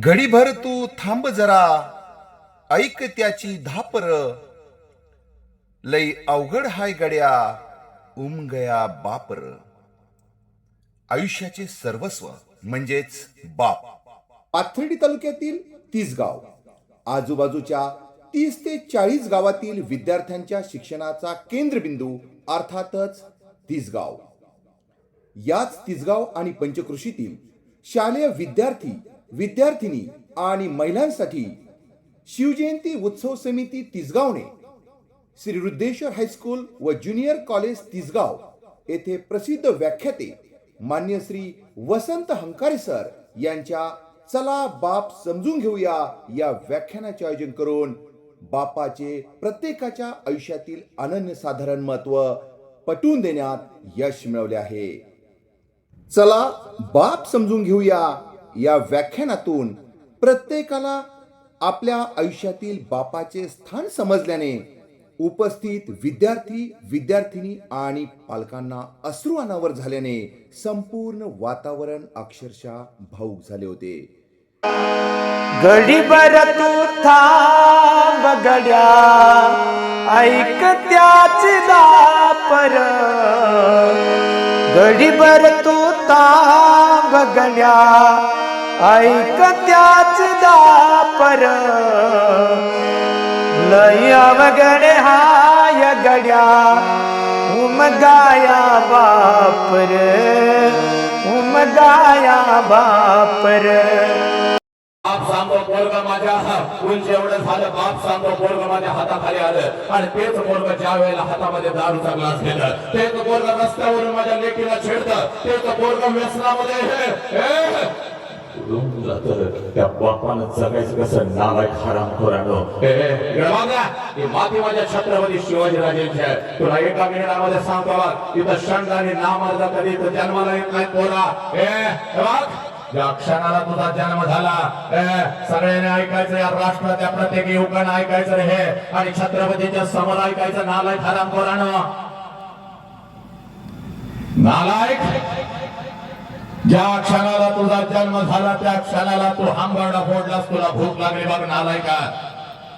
घडीभर तू थांब जरा ऐक त्याची धापर. लई अवघड हाय गड्या उम गया बापर. आयुष्याचे सर्वस्व म्हणजेच बाप. पाथर्डी तालुक्यातील तिसगाव आजूबाजूच्या तीस ते चाळीस गावातील विद्यार्थ्यांच्या शिक्षणाचा केंद्रबिंदू अर्थातच तिसगाव. याच तिसगाव आणि पंचकृषीतील शालेय विद्यार्थी विद्यार्थिनी आणि महिलांसाठी शिवजयंती उत्सव समिती तिसगावने श्री रुद्धेश्वर हायस्कूल व ज्युनियर कॉलेज तिसगाव येथे प्रसिद्ध व्याख्याते मान्य श्री वसंत हंकारे सर यांच्या चला बाप समजून घेऊया या व्याख्यानाचे आयोजन करून बापाचे प्रत्येकाच्या आयुष्यातील अनन्यसाधारण महत्त्व पटवून देण्यात यश मिळवले आहे. चला बाप समजून घेऊया या व्याख्यानातून. प्रत्येकाला आपल्या आयुष्यातील बापाचे स्थान समजल्याने उपस्थित विद्यार्थी विद्यार्थिनी आणि पालकांना अश्रू अनावर झाल्याने संपूर्ण वातावरण अक्षरशः भाऊक झाले होते. गडीभर तू थांब गड्या ऐक त्याची दापर. गडीभर तू थांब गड्या ऐक त्याच दापर. लय अवघड हाय गड्या उमगाया बापर उमगाया बापर. बाप सांगो पोरग माझ्या उंच एवढं झालं बाप सांगो पोरग माझ्या हाताखाली आलं. आणि तेच पोरग ज्या वेळेला हातामध्ये दारूचा ग्लास घेतं तेच पोरग रस्त्यावरून माझ्या लेकीला छेडतं तेच पोरग व्यसनामध्ये. त्या बापानं जगायचं कसं? नालायक हराम खोरानो. ही माती माझ्या छत्रपती शिवाजी राजेंची आहे. तुला एका मिनिटामध्ये सांगतो इथं शंड आणि नामर्द कधी जन्माला येत नाही पोरा. हे ज्या क्षणाला तुझा जन्म झाला. ए, सगळ्यांनी ऐकायचं या राष्ट्रातल्या प्रत्येक युवकानं ऐकायचं हे. आणि छत्रपतीच्या समोर ऐकायचं नालायक हराम कोरानं नालायक ज्या क्षणाला तुझा जन्म झाला त्या क्षणाला तू हांबरडा फोडलास तुला भूक लागली बघ नालायका.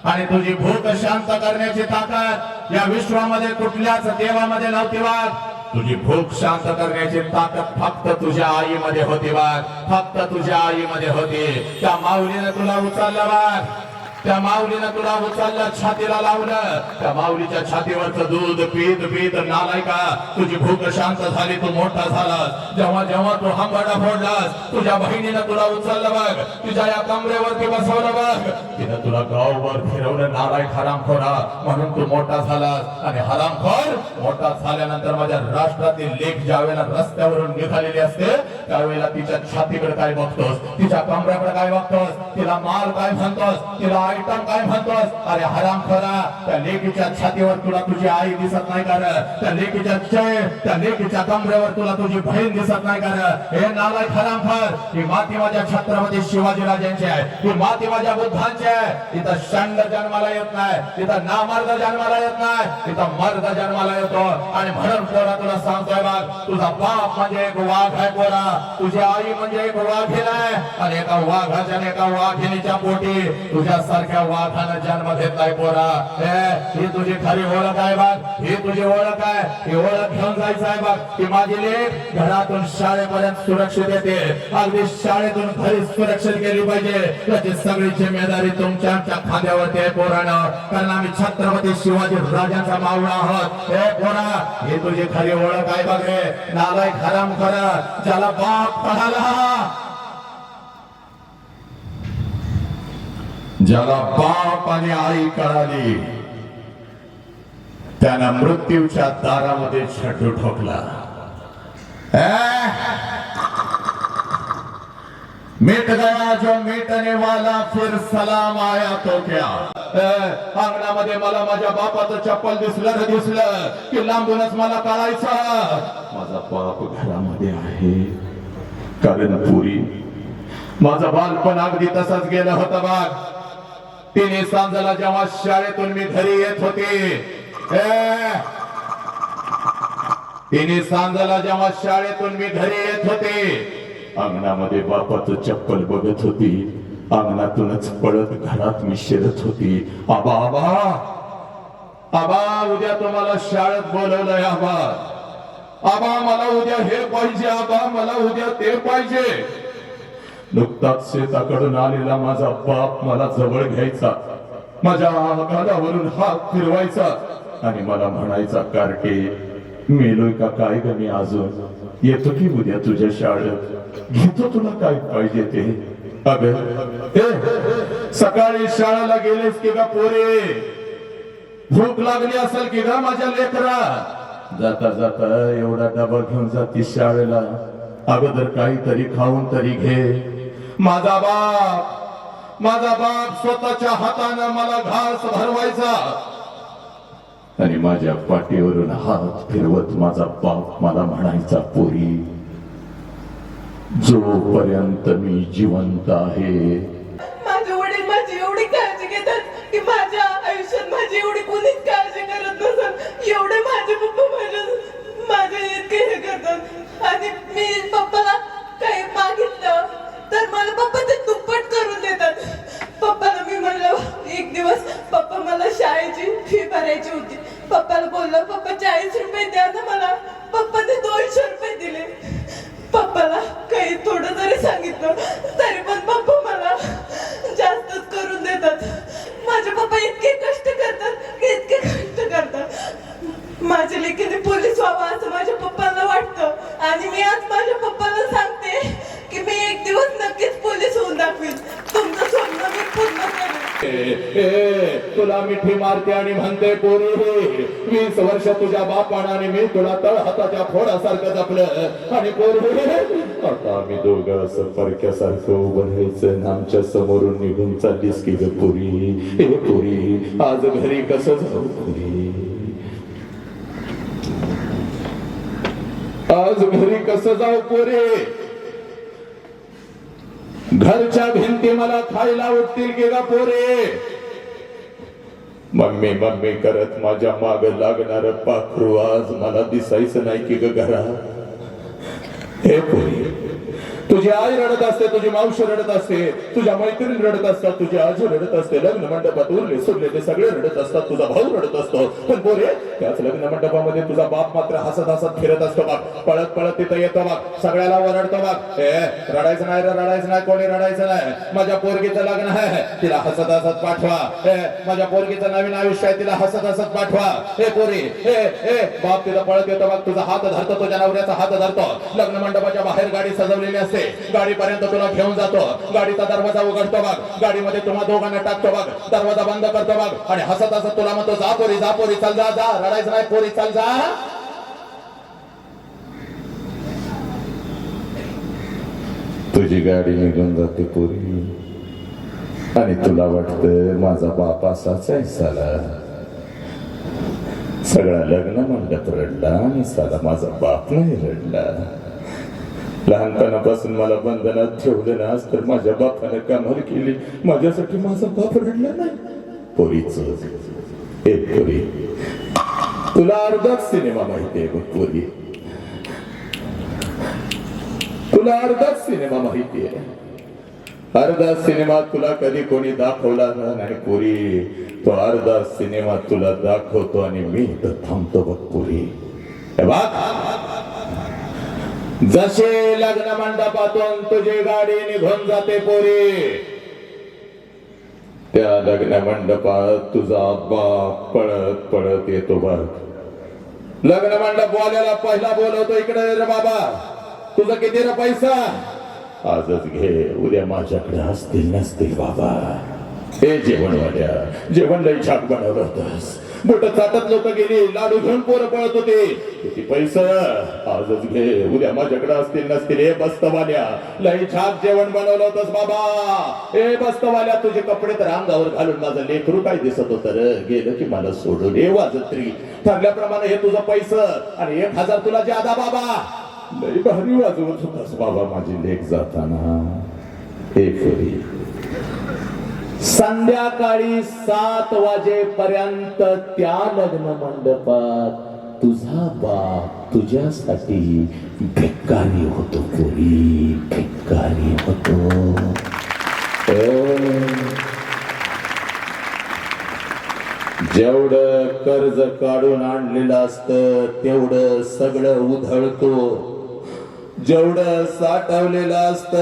आणि तुझी भूक शांत करण्याची ताकद या विश्वामध्ये कुठल्याच देवामध्ये नव्हती वाघ तुझी भूक शांत करण्याची ताकद फक्त तुझ्या आईमध्ये होती बाग फक्त तुझ्या आईमध्ये होती. त्या माऊलीने तुला उचललं बाग त्या माऊलीनं तुला उचललं छातीला लावलं. त्या माऊलीच्या छातीवरचं दूध पीत पीत नालाय का? तुझी भूक शांत झाली तू मोठा झालास. जेव्हा जेव्हा तू हंबाडा फोडलास तुझ्या बहिणीनं तुला उचललं बघ. तुझ्या या कमरेवरती बसवलं बघ. तिनं तुला गाववर फिरवलं नालायक हरामखोरा म्हणून तू मोठा झालास. आणि हरामखोर मोठा झाल्यानंतर माझ्या राष्ट्रातील लेख ज्या वेळेला रस्त्यावरून निघालेली असते त्यावेळेला तिच्या छातीकडे काय बघतोस? तिच्या कमऱ्याकडे काय बघतोस? तिला माल काय म्हणतोस? तिला आयटम काय म्हणतोस? अरे हराम खरा त्या लेकीच्या छातीवर तुला तुझी आई दिसत नाही कर त्या लेकीच्या चय त्या लेकीच्या कमरेवर तुला तुझी बहीण दिसत नाही कर हे नालाय हराम खर ही माती माझ्या छत्रपती शिवाजीराजांची आहे ही माती माझ्या बुद्धांची आहे. इथं शंड जन्माला येत नाही इथं नामर्द जन्माला येत नाही इथं मर्द जन्माला येतो. आणि म्हणून कोरा तुला सांगतोय बघ तुझा बाप म्हणजे एक वाघ आहे कोरा तुझी आई म्हणजे एक वाघिन आहे. आणि एका वाघाच्या एका वाघिणीच्या पोटी. तुझ्या सारख्या सारख्या वाघानं जन्म घेतलाय पोरा? हे ही तुझी खरी ओळख आहे बघ. ही तुझी ओळख आहे. ही ओळख घेऊन जायचं आहे बघ. की माझी लेख घरातून शाळेपर्यंत सुरक्षित येते. अगदी शाळेतून घरी सुरक्षित गेली पाहिजे. त्याची सगळी जिम्मेदारी तुमच्या आमच्या खांद्यावरती आहे पोरानं. कारण आम्ही छत्रपती शिवाजी राजांचा मावळा आहोत. हे पोरा ही तुझी खरी ओळख आहे बघ रे. नालाय खराम खरा ज्याला बाप कळाला ज्याला बाप आणि आई कळाली त्यानं मृत्यूच्या दारामध्ये छटू ठोकला. मिट गया जो मिटने वाला फिर सलाम आया तो क्या? अंगणामध्ये मला माझ्या बापाचं चप्पल दिसलं तर दिसलं की लांबूनच मला कळायचं. माझा बाप घरामध्ये आहे. कारण पुरी माझं बालपण अगदी तसंच गेलं होतं बाग तिने सांजाला जेव्हा शाळेतून मी घरी येत होते तिने सांजाला जेव्हा शाळेतून मी घरी येत होते अंगणामध्ये बापाचं चप्पल बघत होती अंगणातूनच पळत घरात मी शिरत होती. आबा आबा! आबा उद्या तुम्हाला शाळेत बोलवलंय आबा. आबा मला उद्या हे पाहिजे आबा मला उद्या ते पाहिजे. नुकताच शेताकडून आलेला माझा बाप मला जवळ घ्यायचा. माझ्या कानावरून हात फिरवायचा आणि मला म्हणायचा कारके मेलोय का काय ग मी अजून? येतो की उद्या तुझ्या शाळेत? घेतो तुला काय पाहिजे ते? अगं सकाळी शाळेला गेलेस की का पोरे? भूक लागली असेल की ग माझ्या लेकरा? जाता जाता एवढा डबा घेऊन जाती शाळेला. अगोदर काहीतरी खाऊन तरी घे. माझा बाप माझा बाप स्वतःच्या हातानं मला घास भरवायचा. आणि माझ्या पाठीवरून हात फिरवत माझा बाप मला म्हणायचा पोरी जोपर्यंत मी जिवंत आहे माझे वडील माझी एवढी काळजी घेतात की माझ्या आयुष्यात माझी एवढी कोणीच काळजी करत नसत. एवढे माझे पप्पा माझ्या माझे इतके हे करतात. आणि मी पप्पाला काही मागितलं तर मला पप्पा ते दुप्पट करून देतात. पप्पाला मी म्हणलं एक दिवस पप्पा मला शाळेची फी भरायची होती. पप्पाला बोललं पप्पा चाळीस रुपये द्या ना मला. लाठी मारते आणि म्हणते पोरी वीस वर्ष तुझ्या बापानं मी तुला तळ हाताच्या फोडासारखं जपलं. आणि पोरी आता आम्ही दोघं असं परक्यासारखं उभं राहायचं आमच्या समोरून निघून चाललीस की ग पुरी? हे पुरी आज घरी कसं जाऊ पुरी? आज घरी कसं जाऊ पोरे? घरच्या भिंती मला खायला उठतील की का पोरे? मम्मी मम्मी करत माझ्या माग लागणार पाखरू आज मला दिसायचं नाही की ग घरात. हे पोरी. तुझी आई रडत असते तुझी मावशी रडत असते तुझ्या मैत्रीण रडत असतात तुझी आजी रडत असते लग्न मंडपात उरले सुरले ते सगळे रडत असतात तुझा भाऊ रडत असतो. पण बोरे त्याच लग्न मंडपामध्ये तुझा बाप मात्र हसत हसत फिरत असतो बाप पळत पळत तिथं येतो बाप सगळ्याला ओरडतो बाप ए रडायचं नाही रडायचं नाही कोणी रडायचं नाही. माझ्या पोरगीचं लग्न आहे. तिला हसत हसत पाठवा. ए माझ्या पोरगीचं नवीन आयुष्य आहे तिला हसत हसत पाठवा. हे पोरी हे हे बाप तिथं पळत येतो बाप तुझा हात धरतो तुझ्या नवऱ्याचा हात धरतो. लग्न मंडपाच्या बाहेर गाडी सजवलेली असते. गाडीपर्यंत तुला घेऊन जातो. गाडीचा दरवाजा उघडतो बघ. गाडीमध्ये तुम्हा दोघांना टाकतो बघ. दरवाजा बंद करतो बघ. आणि हसत हसत तुला म्हणतो जा पोरी जा पोरी चल जा जा. रडायचं नाही पोरी चल जा. तुझी गाडी निघून जाते पोरी. आणि तुला वाटतं माझा बाप असाच आहे साला. सगळा लग्न मंडप रडला आणि साला माझा बाप नाही रडला. लहानपणापासून मला बंधनात ठेवलं ना तर माझ्या बापाने कामावर केली. माझ्यासाठी माझा बाप रडला नाही. पोरीच. एक पोरी. तुला अर्धाच सिनेमा माहिती आहे बघ पोरी. तुला अर्धाच सिनेमा माहिती आहे. अर्धा सिनेमा तुला कधी कोणी दाखवला नाही पुरी. तो अर्धा सिनेमा तुला दाखवतो आणि मी इथं थांबतो बघ पुरी. हे जसे लग्न मंडपातून तुझी गाडी निघून जाते पोरी त्या लग्न मंडपात तुझा बाप पळत पळत येतो बघ लग्न मंडप वाल्याला पहिला बोलवतो इकडे रे बाबा तुझं किती रे पैसा? आजच घे उद्या माझ्याकडे असतील नसतील बाबा. हे जेवण वाल्या जेवण लई छाप बनवलं होतंस. बोट चाटत लोक गेली. लाडू घेऊन पोरं पळत होते. किती पैसे? आजच घे. उद्या माझ्याकडे असतील नसतील. हे बस्तवाल्या. लई छाप जेवण बनवलं होतंस बाबा. हे बस्तवाल्या तुझे कपडे तर अंगावर घालून माझं लेकरू काय दिसत होत र? गेलं की मला सोडून. हे वाजत्री ठरल्याप्रमाणे हे तुझं पैसं. आणि एक हजार तुला ज्यादा बाबा. लई भारी वाजवत होतास बाबा माझी लेख जाताना. हे फरी संध्याकाळी सात वाजेपर्यंत त्या लग्न मंडपात तुझा बाप तुझ्यासाठी भिक्कारी होतो पोरी भिक्कारी होतो. हो. जेवढं कर्ज काढून आणलेलं असत तेवढं सगळं उधळतो. जेवढं साठवलेलं असत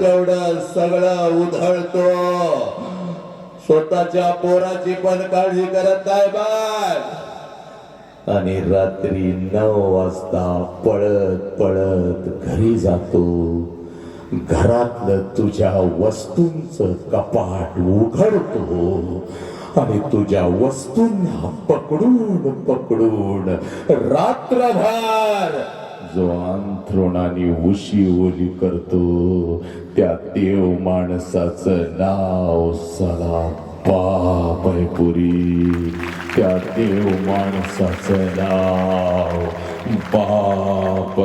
तेवढं सगळं उधळतो. स्वतःच्या पोराची पण काळजी करत नाही बाय आणि रात्री नऊ वाजता पळत पळत घरी जातो. घरातलं तुझ्या वस्तूंचं कपाट उघडतो. आणि तुझ्या वस्तूंना पकडून पकडून रात्रभर जो अंथरुणाने उशी ओली करतो त्या देव माणसाचं नाव सला बाप पुरी त्या देव माणसाचं नाव बाप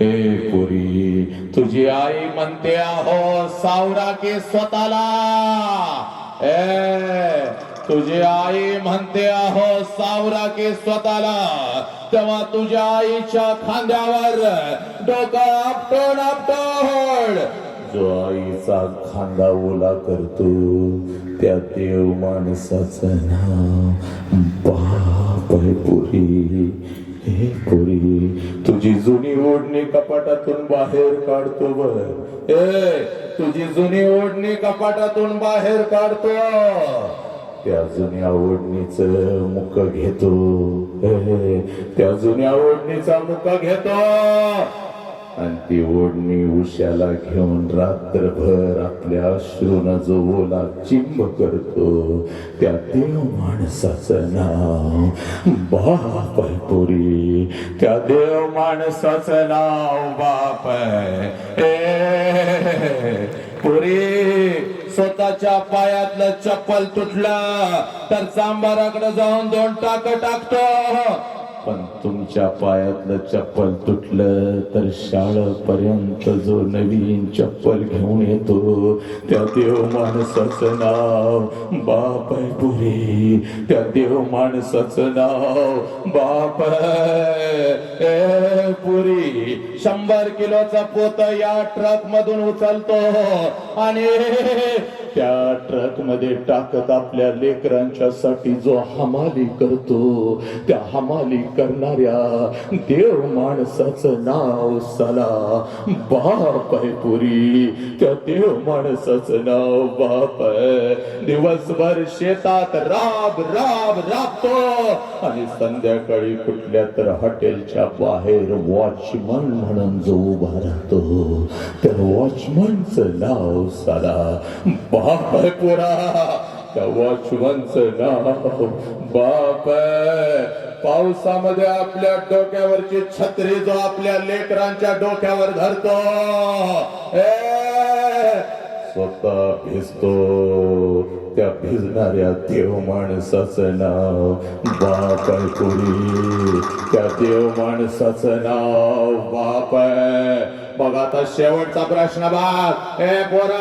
हे पुरी तुझी आई म्हणते आहो सावरा के स्वतःला. तुझी आई म्हणते आहो सावरा के स्वतःला. तेव्हा तुझ्या आईच्या खांद्यावर डोका आपटोड आपटोड जो आईचा खांदा ओला करतो त्या देव माणसाचं नाव बाप आहे पुरी. हे पुरी तुझी जुनी ओढणी कपाटातून बाहेर काढतो बर ए तुझी जुनी ओढणी कपाटातून बाहेर काढतो. त्या जुन्या ओढणीच मुख घेतो. ए, त्या जुन्या ओढणीचा मुख घेतो. आणि ती ओढणी उश्याला घेऊन रात्रभर आपल्या अश्रून जो ओला चिंब करतो. त्या देव माणसाचं नाव बापुरी त्या देव माणसाचं नाव बाप पुरी स्वतःच्या पायातलं चप्पल तुटलं तर सांबाराकडे जाऊन दोन टाक टाकतो. पण तुमच्या पायातलं चप्पल तुटलं तर शाळेपर्यंत जो नवीन चप्पल घेऊन येतो त्या देव माणसाचं नाव बाप आहे पुरे त्या देव माणसाचं नाव बाप आहे. पुरी शंभर किलोचा पोत या ट्रक मधून उचलतो आणि त्या ट्रकमध्ये टाकत आपल्या लेकरांच्यासाठी जो हमाली करतो त्या हमाली करणाऱ्या देव माणसाचं नाव सला. बाप आहे पुरी. त्या देव माणसाचं नाव बाप आहे. दिवसभर शेतात राब राब राबतो. आणि संध्याकाळी कुठल्या तर हॉटेलच्या बाहेर वॉचमन म्हणून जो उभा राहतो त्या वॉचमनचं नाव साला. बाप आहे पुरा. त्या वॉचमनचं नाव बाप आहे. पावसामध्ये आपल्या डोक्यावरची छत्री जो आपल्या लेकरांच्या डोक्यावर धरतो स्वतः भिजतो. त्या भिजणाऱ्या देव माणसाचं नाव बापळपुरी त्या देव माणसाचं नाव बाप आहे बघा आता शेवटचा प्रश्न बाग ए पोरा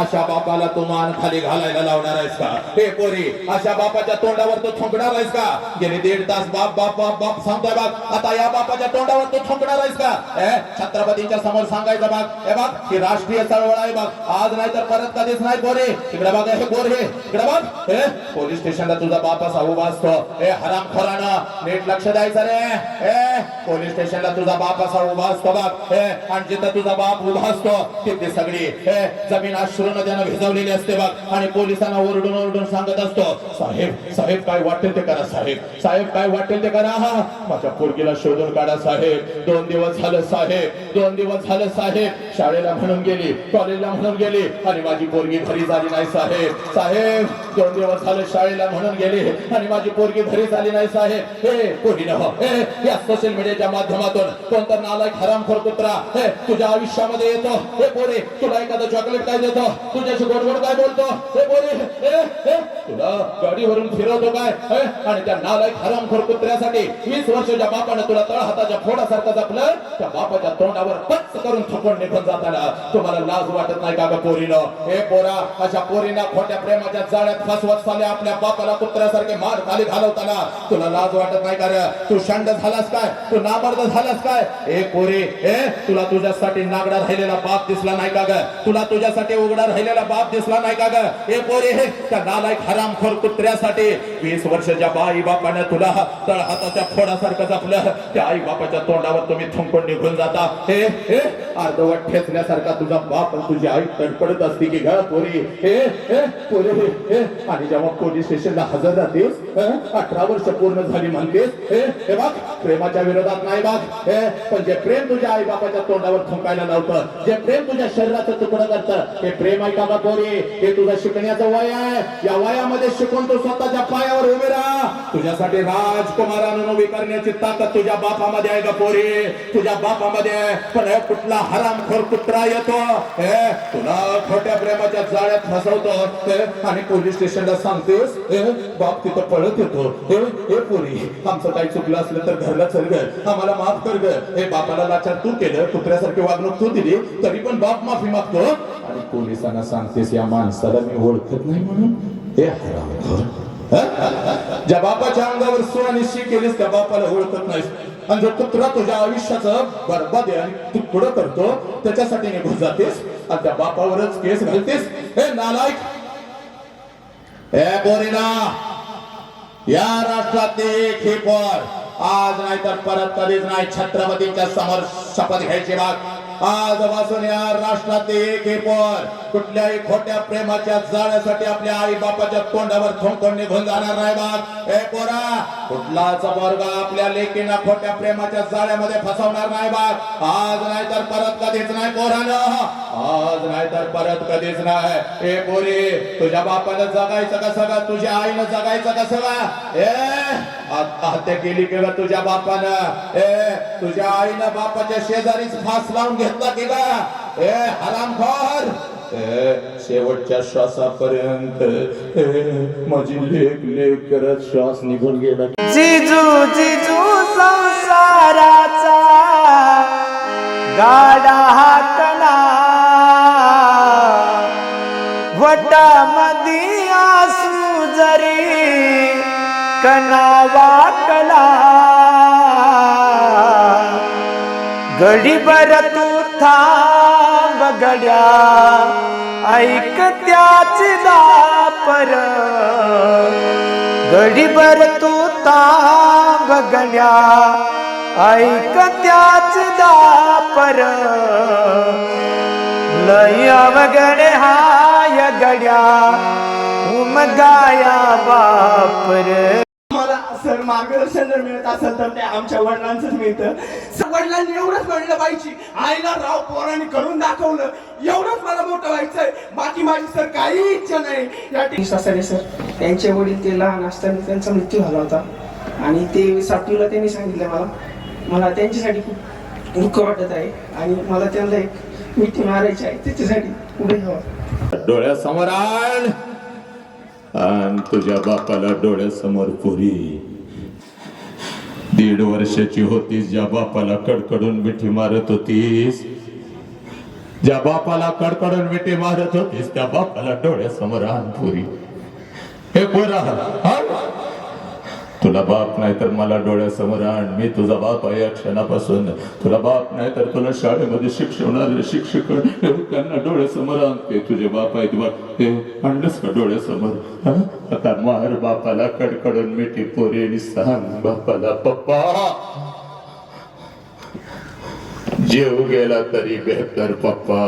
अशा बापाला तू मान खाली घालायला लावणार आहेस का? हे पोरी अशा बापाच्या तोंडावर तू थुंकणार आहेस का? गेले दीड तास बाप बाप बाप बाप सांगतोय बाग आता या बापाच्या तोंडावर तू थुंकणार आहेस का? ए छत्रपतींच्या समोर सांगायचं बाग हे बाग ही राष्ट्रीय चळवळ आहे बाग आज नाही तर परत कधीच नाही पोरे. इकडे बाग हे पोर. हे इकडे बाग हे पोलीस स्टेशनला तुझा बाप असा उभा असतो. हे हराम खोरानं नीट लक्ष द्यायचं रे. हे पोलीस स्टेशनला तुझा बाप असा उभा असतो बाग हे आणि जिथं तुझा बाप उभा असतो तिथे सगळी जमीन अश्रू नद्यानं भिजवलेली असते बघ. आणि पोलिसांना ओरडून ओरडून सांगत असतो साहेब साहेब काय वाटेल ते करा साहेब. साहेब काय वाटेल ते करा हा. माझ्या पोरगीला शोधून काढा साहेब. दोन दिवस झालं साहेब. दोन दिवस झालं साहेब. शाळेला म्हणून गेली कॉलेजला म्हणून गेली आणि माझी पोरगी घरी झाली नाही साहेब. साहेब दोन दिवस झालं शाळेला म्हणून गेली आणि माझी पोरगी घरी झाली नाही साहेब. हे कोणी न या सोशल मीडियाच्या माध्यमातून कोणता नालायक हरामखोर कुत्रा हे तुझ्या आयुष्यामध्ये येतो. हे पोरे तुला एखादं चॉकलेट काय देतो? तुझ्याशी गोडगोड काय बोलतो? हे पोरे तुला गाडीवरून फिरवतो काय? आणि त्या नालायक हरामखोर कुत्र्यासाठी वीस वर्षाच्या बापानं तुला तळ हाताच्या जपलं? त्या बापाच्या तोंडावर पच करून थोपण निघून जाताना तुम्हाला लाज वाटत नाही का ग पोरीनं? हे पोरा अशा पोरीना खोट्या प्रेमाच्या जाळ्यात फसवत चाले आपल्या बापाला कुत्र्यासारखे मार खाली घालवताना तुला लाज वाटत नाही का रे? तू शंड झालास काय? तू नामर्द झालास काय? हे पोरे हे तुला तू तुझ्यासाठी नागडा राहिलेला बाप दिसला नाही का ग? तुला तुझ्यासाठी उघडा राहिलेला बाप दिसला नाही का ग? हे पोरे हे त्या नालायक हरामखोर कुत्र्यासाठी वीस वर्षाच्या बाई बापाने तुला तळ हाताच्या फोडासारखं जपलं. त्या आई बापाच्या तोंडावर तुम्ही थुंकून निघून जाता. हे हे अर्धवट ठेचण्यासारखा तुझा बाप तुझी आई तडपडत असते की ग पोरी? हे हे पोरे हे हे. आणि जेव्हा पोलीस स्टेशनला हजर जातेस अठरा वर्ष पूर्ण झाली म्हणतेस हे हे बघ प्रेमाच्या विरोधात नाही बाग हे पण जे प्रेम तुझ्या आई बापाच्या तोंडावर थुंकायला लावतं. जे प्रेम तुझ्या शरीराचं तुकडं करतं हे प्रेम आहे का बा पोरी हे तुझं शिकण्याचं वय आहे. या वयामध्ये शिकून तू स्वतःच्या पायावर उभे राहा. तुझ्यासाठी राजकुमारानं उभी करण्याची ताकद तुझ्या बापामध्ये आहे का पोरी. तुझ्या बापामध्ये आहे. पण हे कुठला हरामखोर कुत्रा येतो? हे तुला खोट्या प्रेमाच्या जाळ्यात फसवतो. आणि पोलीस स्टेशनला सांगतेस बाप तिथं पळत येतो. हे पोरी आमचं काही चुकलं असलं तर घरला चल ग. आम्हाला माफ कर ग. हे बापाला लाचार तू केलं कुत्र्या कुत्र्यासारखी वागणूक तू दिली तरी पण बाप माफी मागतो. आणि पोलिसांना सांगतेस या माणसाला मी ओळखत नाही म्हणून. हे? हरामखोर ज्या बापाच्या अंगावर सुरानिशी केलीस त्या बापाला ओळखत नाहीस. आणि जो कुत्रा तुझ्या आयुष्याचं बरबाद आहे आणि तू पुढं करतो त्याच्यासाठी निघून जातेस आणि त्या बापावरच केस घालतेस. हे नालायक. ए बोरिना या राष्ट्रातले एक हे पर. आज नाही तर परत कधीच नाही छत्रपतीच्या समोर शपथ घ्यायची आज वाचून या राष्ट्रात एक हे पर कुठल्याही खोट्या प्रेमाच्या जाळ्यासाठी आपल्या आई बापाच्या तोंडावर थोंकण निघून जाणार नाही बाग हे पोरा कुठलाच वर्ग आपल्या लेकीना खोट्या प्रेमाच्या जाळ्यामध्ये फसवणार नाही बाग आज नाही तर परत कधीच नाही पोरानं आज नाही तर परत कधीच नाही. हे पोरी तुझ्या बापानं जगायचं कसं का तुझ्या आईनं जगायचं कसं का ए आत्महत्या केली किंवा तुझ्या बापानं. ए तुझ्या आईनं बापाच्या शेजारीच फास लावून घे. की केला ए हरामखोर ए, शेवटच्या श्वासापर्यंत. माझी लेख लेख करत श्वास निघून गेला. जिजू जिजू संसाराचा गाडा हातला. वटा मधी आसू जरी कनावा कला गडीभर तू थांब गड्या ऐक त्याची दापर. गडीभर तू तांब गण्या ऐक त्याच दापर. लय अवघड हाय गड्या उमगाया बापर. सर मार्गदर्शन जर मिळत असेल तर ते आमच्या वडिलांचंच मिळतं. वडिलांनी एवढंच म्हणलं पाहिजे. आईला राव पोरांनी करून दाखवलं. एवढंच मला मोठं व्हायचंय. बाकी माझी सर काही इच्छा नाही. या ठिकाणी सासरे सर त्यांचे वडील ते लहान असताना त्यांचा मृत्यू झाला होता. आणि ते सातवीला त्यांनी सांगितलं मला. मला त्यांच्यासाठी खूप दुःख वाटत आहे. आणि मला त्यांना एक मिठी मारायची आहे. त्याच्यासाठी पुढे यावं डोळ्यासमोर आण. आणि तुझ्या बापाला डोळ्यासमोर पुरी दीड वर्षाची होतीस ज्या बापाला कडकडून मिठी मारत होतीस. ज्या बापाला कडकडून मिठी मारत होतीस त्या बापाला डोळ्यासमोर आणपुरी हे पोरा तुला बाप नाही तर मला डोळ्यासमोर आण. मी तुझा बाप आहे या क्षणापासून. तुला बाप नाही तर तुला शाळेमध्ये शिक्षणारे शिक्षक त्यांना डोळ्यासमोर आणते. तुझे बाप आहेत बघ. ते आणलंस का डोळ्यासमोर? आता मार बापाला कडकडून मिठी पोरी आणि सांग बापाला. पप्पा! जीव गेला तरी बेहतर पप्पा.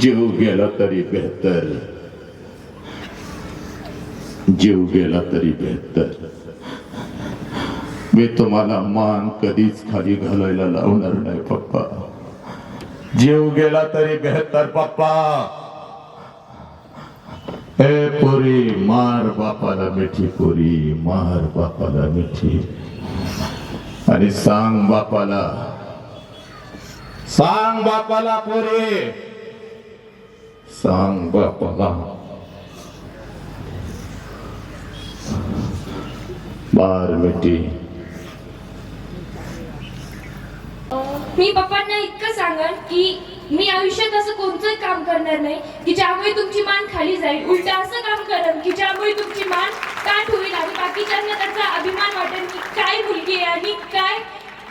जीव गेला तरी बेहतर. जीव गेला तरी बेहतर. मी तुम्हाला मान कधीच खाली घालायला लावणार नाही पप्पा. जीव गेला तरी बेहतर पप्पा. हे पुरी मार बापाला मिठी पुरी. मार बापाला मिठी. आणि सांग बापाला. सांग बापाला पुरी. सांग बापाला. मार मिठी मी पप्पांना इतकं सांगन की मी आयुष्यात असं कोणतं काम करणार नाही की ज्यामुळे तुमची मान खाली जाईल. उलट असं काम करेन की ज्यामुळे तुमची मान ताट होईल आणि बाकीच्यांना त्याचा अभिमान वाटेल की काय मुलगी आहे आणि काय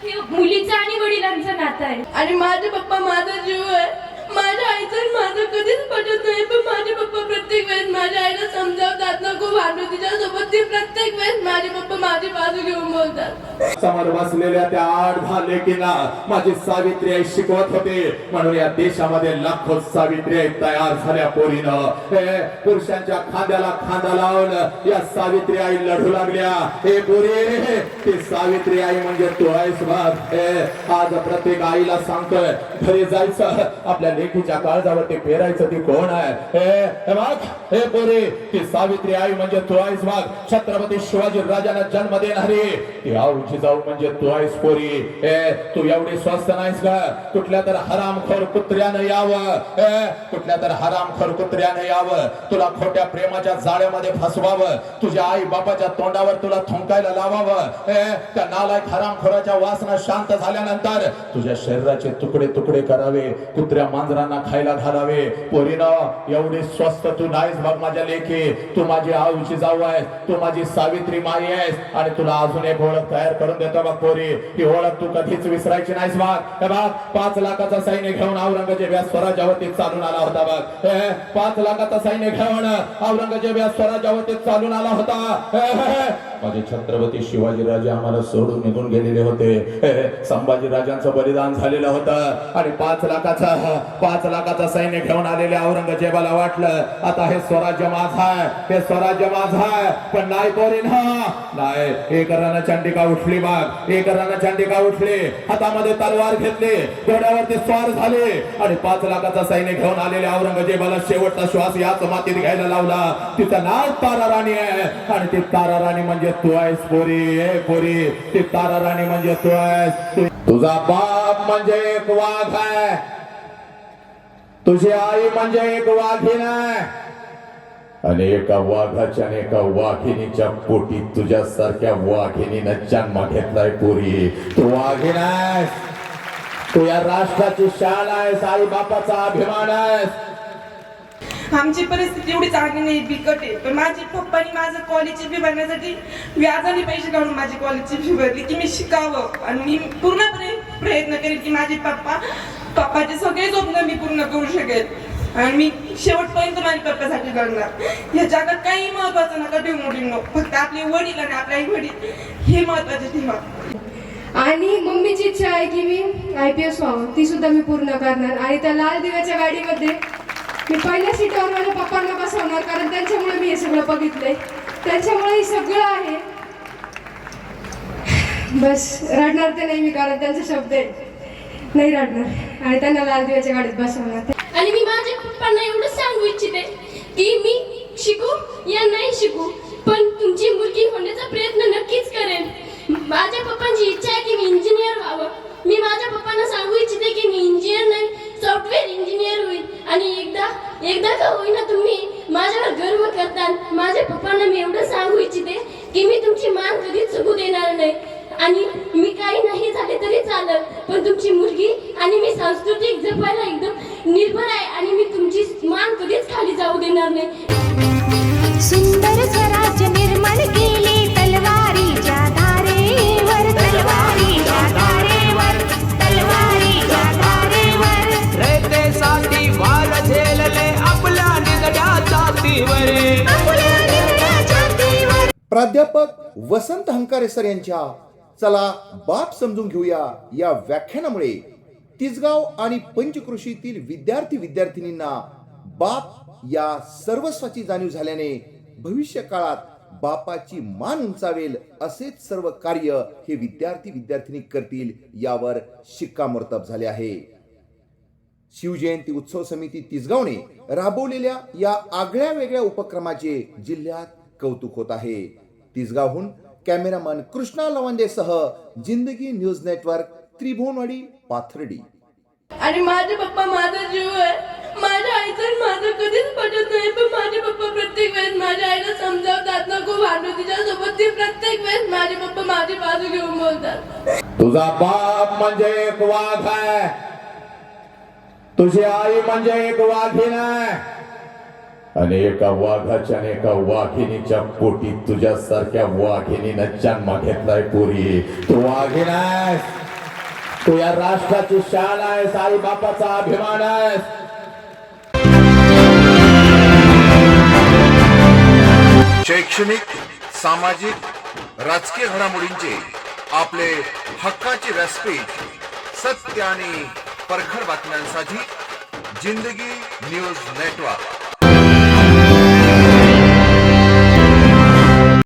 हे मुलीचं आणि वडिलांचं नातं आहे. आणि माझे पप्पा माझा जीव आहे. माझ्या आईचं माझं कधीच पटत नाही पण माझे पप्पा प्रत्येक वेळेस माझ्या आईला समजावतात ना खूप भांडू तिच्यासोबत ती प्रत्येक वेळेस माझे पप्पा माझी बाजू घेऊन बोलतात. समोर बसलेल्या त्या आठ दहा लेकींना माझी सावित्री आई शिकवत होते. म्हणून या देशामध्ये लाखो सावित्री आई तयार झाल्या पोरीनं. हे पुरुषांच्या खांद्याला खांदा लावून या सावित्री आई लढू लागल्या. हे पोरी ती सावित्री आई म्हणजे तो आहेस बघ. हे आज प्रत्येक आईला सांगतोय घरी जायचं आपल्या लेखीच्या काळजावर ते पेरायचं ती कोण आहे? हे हे बघ हे पोरी ती सावित्री आई म्हणजे तू आहेस बघ छत्रपती शिवाजी राजाला जन्म देणारी. ती आऊची जाऊ म्हणजे तू आहेस पोरी. हे तू एवढी स्वस्त नाहीस का? कुठल्या तर हरामखोर कुत्र्यानं यावं. हे कुठल्या तर हरामखोर कुत्र्यानं यावं. तुला खोट्या प्रेमाच्या जाळ्यामध्ये फसवावं. तुझ्या आई बापाच्या तोंडावर तुला थुंकायला लावावं. हे त्या नालायक हरामखोराच्या वासना शांत झाल्यानंतर तुझ्या शरीराचे तुकडे तुकडे करावे. कुत्र्या मांज मांजरांना खायला घालावे. पोरीनं एवढे स्वस्त तू नाहीस बघ माझ्या लेखी. तू माझी आऊची जाऊ आहेस. तू माझी सावित्री माई आहेस. आणि तुला अजून एक ओळख तयार करून देतो बघ पोरी. ही ओळख तू कधीच विसरायची नाहीस बघ. हे बघ पाच लाखाचा सैन्य घेऊन औरंगजेब या स्वराज्यावरती चालून आला होता बघ. हे पाच लाखाचा सैन्य घेऊन औरंगजेब या स्वराज्यावरती चालून आला होता. माझे छत्रपती शिवाजीराजे आम्हाला सोडून निघून गेलेले होते. संभाजीराजांचं बलिदान झालेलं होतं. आणि पाच लाखाचा पाच लाखाचा सैन्य घेऊन आलेल्या औरंगजेबाला वाटलं आता हे स्वराज्य माझा आहे हे स्वराज्य माझा आहे. पण नाही पोरी ना नाही एक रणचंडिका उठली बाग एक रणचंडिका उठली. हातामध्ये तलवार घेतली घोड्यावरती स्वार झाले. आणि पाच लाखाचा सैन्य घेऊन आलेल्या औरंगजेबाला शेवटचा श्वास याच मातीत घ्यायला लावला. तिचं नाव तारा राणी आहे. आणि ती तारा राणी म्हणजे तू आहेस पोरी हे पोरी. ती तारा राणी म्हणजे तू आहेस तुझा बाप म्हणजे एक वाघ आहे. तुझी आई म्हणजे एक वाघीण आहे. आणि एका वाघाच्या आणि एका वाघिणीच्या पोटी तुझ्यासारख्या वाघिणीनं जन्म घेतलाय पुरी. तू वाघीण आहेस. तू या राष्ट्राची शान आहेस आई बापाचा अभिमान आहेस. आमची परिस्थिती एवढी चांगली नाही बिकट आहे. पण माझी पप्पानी माझं कॉलेजची फी भरण्यासाठी व्याजाने पैसे काढून माझी कॉलेजची फी भरली की मी शिकावं. आणि मी पूर्णपणे प्रयत्न करेन की माझे पप्पा पप्पाचे सगळे स्वप्न मी पूर्ण करू शकेल आणि मी शेवटपर्यंत माझ्या पप्पासाठी करणार या जगात काही महत्वाचं नका ठेवू मुलींनो. फक्त आपले वडील आणि आपले आई वडील हे महत्त्वाचे ठेवा. आणि मम्मीची इच्छा आहे की मी? आय पी एस व्हावं ती सुद्धा मी पूर्ण करणार. आणि त्या लाल दिव्याच्या गाडीमध्ये मी पहिल्या सीटावर माझ्या पप्पांना बसवणार कारण त्यांच्यामुळे मी हे सगळं बघितलंय. त्यांच्यामुळे हे सगळं आहे. बस रडणार ते नाही मी कारण त्यांचे शब्द आहे नाही रडणार. आणि त्यांना लाल दिव्याच्या गाडीत बसवणार. आणि मी माझ्या पप्पांना एवढंच सांगू इच्छिते की मी शिकू या नाही शिकू पण तुमची मुलगी होण्याचा प्रयत्न नक्कीच करेन. माझ्या पप्पांची इच्छा आहे की मी इंजिनियर व्हावं. मी माझ्या पप्पांना सांगू इच्छिते की मी इंजिनियर नाही सॉफ्टवेअर इंजिनियर होईल. आणि एकदा एकदा का होईना तुम्ही माझ्यावर गर्व करताल माझ्या पप्पांना मी एवढं सांगू इच्छिते की मी तुमची मान कधीच चुकू देणार नाही. आणि मी काही नाही झाले तरी चालत पण तुमची मुलगी आणि मी सांस्कृतिक जपायला एकदम निर्भर आहे आणि मी तुमची मान कधीच खाली जाऊ देणार नाही. सुंदर प्राध्यापक वसंत हंकारे सर यांच्या चला बाप समजून घेऊया या व्याख्यानामुळे. तिसगाव आणि पंचकृषीतील विद्यार्थी विद्यार्थिनींना बाप या सर्वस्वाची जाणीव झाल्याने भविष्य काळात बापाची मान उंचावेल असेच सर्व कार्य हे विद्यार्थी विद्यार्थिनी करतील यावर शिक्कामोर्तब झाले आहे. शिवजयंती उत्सव समिती तिसगावने राबवलेल्या या आगळ्या वेगळ्या उपक्रमाचे जिल्ह्यात कौतुक होत आहे. तिसगावहून कॅमेरामन कृष्णा लवंदेसह जिंदगी न्यूज नेटवर्क त्रिभुवनवाडी पाथर्डी. आणि माझे पप्पा माझा जीव आहे. माझ्या आईचं आणि माझं कधीच पटत नाही पण माझे पप्पा प्रत्येक वेळेस माझ्या आईला समजावतात नको भांडू तिच्यासोबत ती प्रत्येक वेळेस माझे पप्पा माझी बाजू घेऊन बोलतात. तुझा बाप म्हणजे एक वाघ आहे. तुझी आई म्हणजे एक वाघीण. आहे आणि एका वाघाच्या आणि एका वाघिणीच्या पोटी तुझ्यासारख्या वाघिणीनं जन्म घेतलाय पुरी. तू वाघीण आहेस. तू या राष्ट्राची शान आहेस आई बापाचा अभिमान आहेस. शैक्षणिक सामाजिक राजकीय घडामोडींचे आपले हक्काचे व्यासपीठ सत्य आणि परखड बातम्यांसाठी जिंदगी न्यूज नेटवर्क.